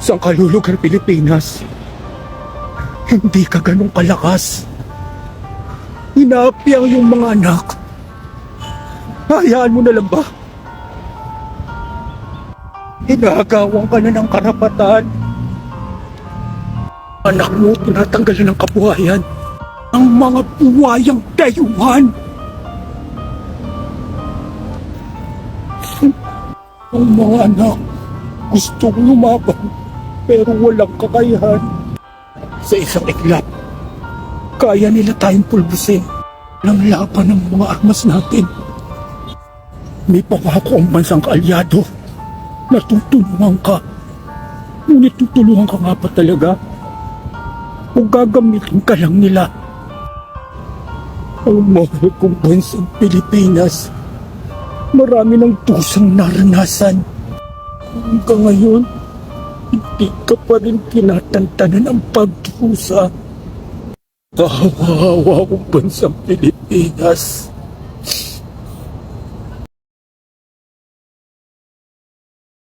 Sa kalulugar Pilipinas, hindi ka ganun kalakas. Inaapi ang iyong mga anak. Hayaan mo na lang ba? Inagawang ka na ng karapatan. Anak mo, tinatanggalan ng kabuhayan. Ang mga buhayang dayuhan. Ang mga anak, gustong lumaban, pero walang kakayahan. Sa isang iglap, kaya nila tayong pulbusin ng laban ng mga armas natin. May pangako ang bansang kaalyado na tutulungan ka. Ngunit tutulungan ka nga pa talaga? O gagamitin ka lang nila? Ang mahal kong bansang Pilipinas, marami ng tusang naranasan. Hanggang ngayon, hindi ka pa rin tinatantanan ang pagdusa. Kawawa kong bansang Pilipinas.